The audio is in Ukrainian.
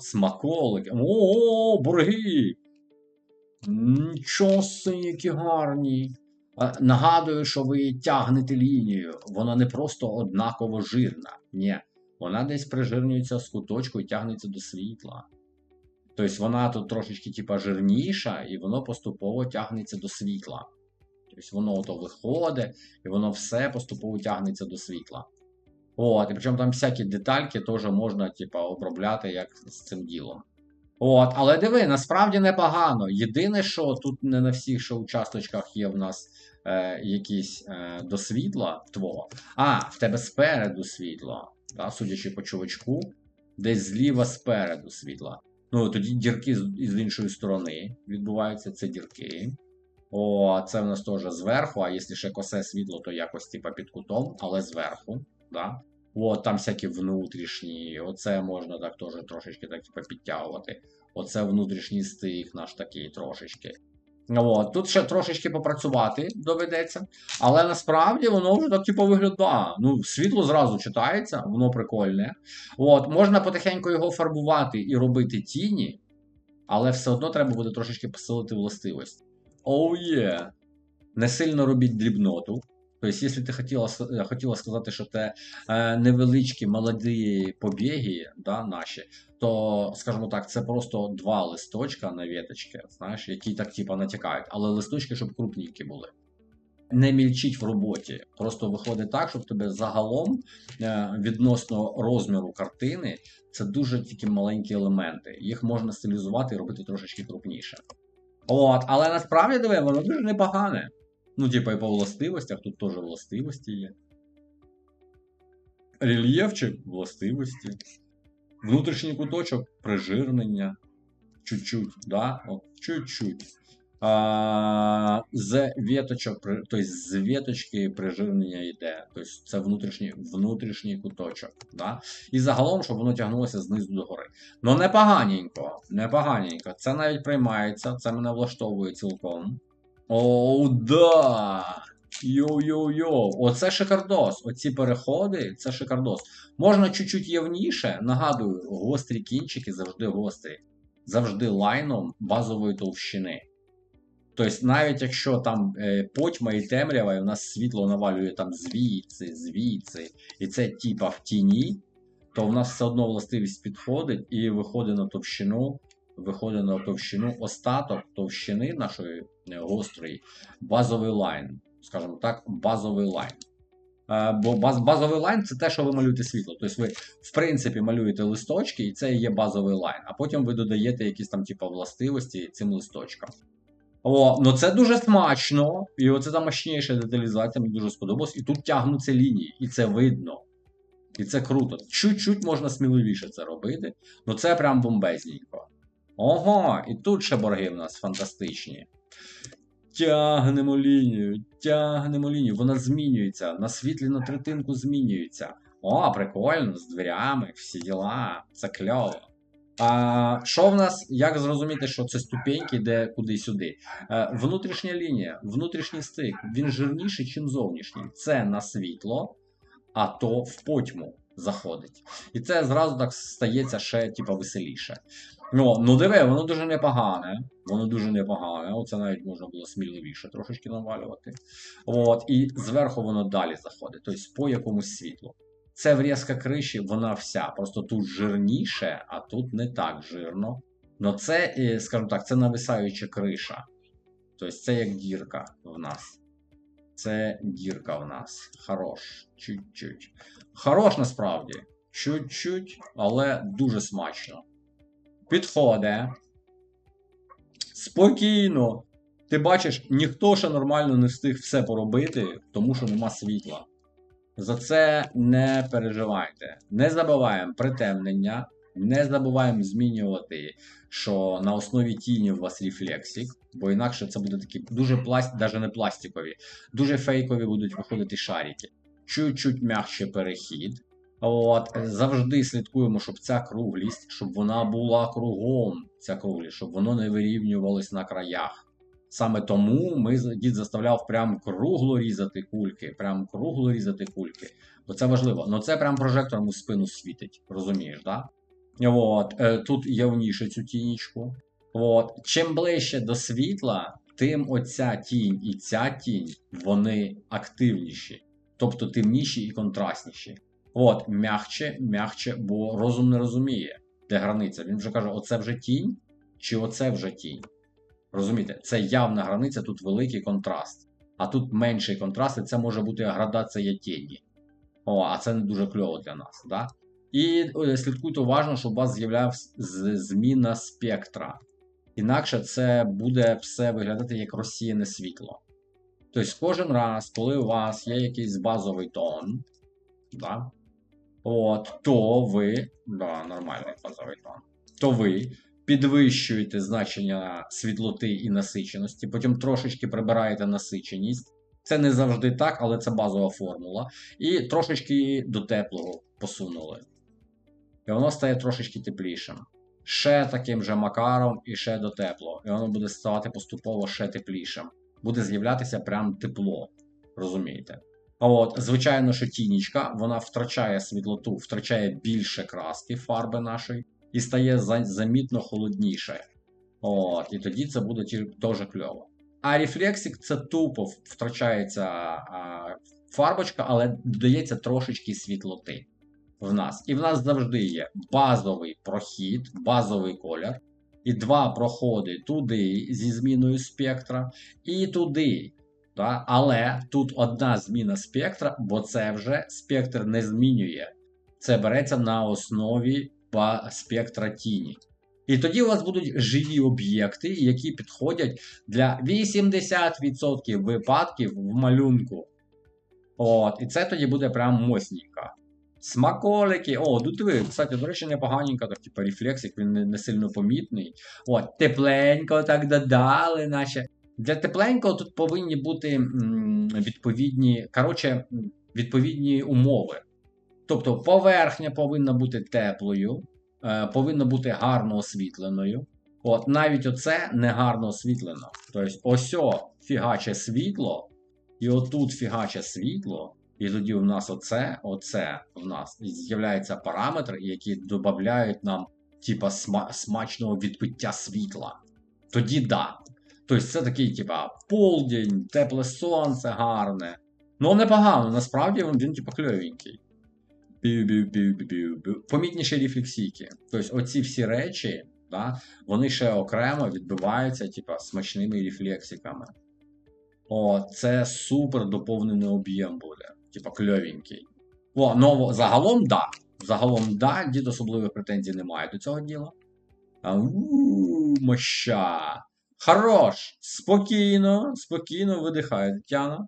Смаколики. О, бурги! Нічого які гарні. Нагадую, що ви тягнете лінію. Вона не просто однаково жирна. Ні. Вона десь прижирнюється з куточку і тягнеться до світла. Тобто вона тут трошечки типа, жирніша, і воно поступово тягнеться до світла. Тобто воно ото виходить, і воно все поступово тягнеться до світла. От, і причому там всякі детальки теж можна, типа, обробляти як з цим ділом. От, але диви, насправді непогано. Єдине, що тут не на всіх ще участочках є в нас е, якісь е, до світла твого. А, в тебе спереду світло. Да, судячи по чувачку, десь зліва спереду світла. Ну, тоді дірки з, з іншої сторони відбуваються, це дірки. О, це в нас теж зверху, а якщо ще косе світло, то якось типа під кутом, але зверху. Да? От, там всякі внутрішні, оце можна так теж трошечки так, типа, підтягувати. Оце внутрішній стих наш такий трошечки. От, тут ще трошечки попрацювати доведеться, але насправді воно вже так типу виглядає. Ну, світло зразу читається, воно прикольне. От, можна потихеньку його фарбувати і робити тіні, але все одно треба буде трошечки посилити властивості. Оу oh, є! Yeah. Не сильно робіть дрібноту. Тобто, якщо ти хотіла хотіла сказати, що це е, невеличкі молоді побіги да, наші, то, скажімо так, це просто два листочка на віточки, знаєш, які так типа натякають, але листочки, щоб крупнікі були. Не мільчіть в роботі. Просто виходить так, щоб тебе загалом е, відносно розміру картини це дуже тільки маленькі елементи. Їх можна стилізувати і робити трошечки крупніше. От, Але насправді диви, воно дуже непогане. Ну, типа, і по властивостях, тут теж властивості є. Рельєфчик властивості. Внутрішній куточок прижирнення. Чуть-чуть, да? От, чуть-чуть. А, З віточок, тобто з віточки прижирнення йде. Тобто це внутрішній внутрішній куточок. Да? І загалом, щоб воно тягнулося знизу до гори. Ну, непоганенько, непоганенько. Це навіть приймається, це мене влаштовує цілком. Оу, да! Йоу-йоу-йоу. Оце шикардос. Оці переходи це шикардос. Можна чуть-чуть явніше. Нагадую, гострі кінчики завжди гострі. Завжди лайном базової товщини. Тобто, навіть якщо там е, потьма і темрява, і в нас світло навалює там звідси, звідси, і це типа в тіні, то в нас все одно властивість підходить і виходить на товщину виходить на товщину остаток товщини нашої е, гострої базовий лайн. Скажімо так, базовий лайн. Е, бо баз, базовий лайн це те, що ви малюєте світло. Тобто ви, в принципі, малюєте листочки, і це є базовий лайн. А потім ви додаєте якісь там типу, властивості цим листочкам. О, ну це дуже смачно. І оце там мощніша деталізація, мені дуже сподобалось. І тут тягнуться лінії, і це видно. І це круто. Чуть-чуть можна сміливіше це робити. Ну це прям бомбезненько. Ого, і тут ще борги в нас фантастичні. Тягнемо лінію, тягнемо лінію. Вона змінюється. На світлі на третинку змінюється. О, прикольно, з дверями, всі діла. Це кльово. А що в нас, як зрозуміти, що це ступеньки йде куди-сюди? Е, внутрішня лінія, внутрішній стик, він жирніший, ніж зовнішній. Це на світло, а то в потьму заходить. І це зразу так стається ще типу, веселіше. Ну, ну диви, воно дуже непогане. Воно дуже непогане. Оце навіть можна було сміливіше трошечки навалювати. От, І зверху воно далі заходить, тобто по якомусь світлу. Це врізка криші, вона вся. Просто тут жирніше, а тут не так жирно. Ну це, е, скажімо так, це нависаюча криша. Тобто це як дірка в нас. Це дірка в нас. Хорош. Чуть-чуть. Хорош насправді. Чуть-чуть, але дуже смачно. Підходить. Спокійно. Ти бачиш, ніхто ще нормально не встиг все поробити, тому що нема світла. За це не переживайте. Не забуваємо притемнення, не забуваємо змінювати, що на основі тіні у вас рефлексик, бо інакше це буде такі дуже пласт, навіть не пластикові, дуже фейкові будуть виходити шарики. Чуть-чуть м'якше перехід. От, Завжди слідкуємо, щоб ця круглість, щоб вона була кругом, ця круглість, щоб воно не вирівнювалось на краях. Саме тому ми дід заставляв прям кругло різати кульки, прям кругло різати кульки. Бо це важливо. Ну це прям прожектором у спину світить, розумієш, да? От, е, тут явніше цю тінічку. От. Чим ближче до світла, тим оця тінь і ця тінь вони активніші, тобто темніші і контрастніші. От, м'ягче, м'ягче, бо розум не розуміє, де границя. Він вже каже: оце вже тінь, чи оце вже тінь. Розумієте, це явна границя, тут великий контраст. А тут менший контраст, і це може бути градація тіні. О, а це не дуже кльово для нас. Да? І е, слідкуйте уважно, щоб у вас з'являвся зміна спектра. Інакше це буде все виглядати як розсіяне світло. Тобто, кожен раз, коли у вас є якийсь базовий тон, да, от, то ви, да, нормальний базовий тон, то ви підвищуєте значення світлоти і насиченості, потім трошечки прибираєте насиченість. Це не завжди так, але це базова формула. І трошечки до теплого посунули. І воно стає трошечки теплішим. Ще таким же макаром і ще до теплого. І воно буде ставати поступово ще теплішим. Буде з'являтися прям тепло. Розумієте? А от, звичайно, що тінічка, вона втрачає світлоту, втрачає більше краски фарби нашої і стає замітно холодніше. От, і тоді це буде теж кльово. А рефлексик це тупо втрачається а, фарбочка, але додається трошечки світлоти в нас. І в нас завжди є базовий прохід, базовий колір, і два проходи туди зі зміною спектра, і туди. Да? Але тут одна зміна спектра, бо це вже спектр не змінює. Це береться на основі спектра тіні. І тоді у вас будуть живі об'єкти, які підходять для 80% випадків в малюнку. От, і це тоді буде прям мосненько. Смаколики. О, тут диви, кстати, до речі, непоганенько, так, типу, рефлексик, він не, не сильно помітний. От, тепленько так додали, наче. Для тепленького тут повинні бути відповідні, коротше, відповідні умови. Тобто поверхня повинна бути теплою, е, повинна бути гарно освітленою. От навіть оце не гарно освітлено. Тобто, ось фігаче світло, і отут фігаче світло, і тоді у нас оце, оце в нас з'являються параметри, які додають нам типа сма- смачного відбиття світла. Тоді да. Тобто це такий, типа, полдень, тепле сонце гарне. Ну, непогано, насправді він, він типа кльовенький. Помітніші рефлексійки. Тобто, оці всі речі, да, вони ще окремо відбиваються, типа, смачними рефлексиками. О, це супер доповнений об'єм буде. Типа кльовенький. О, ну загалом да. Загалом да, дід особливих претензій немає до цього діла. А, моща. Хорош! Спокійно, спокійно видихає Тетяна.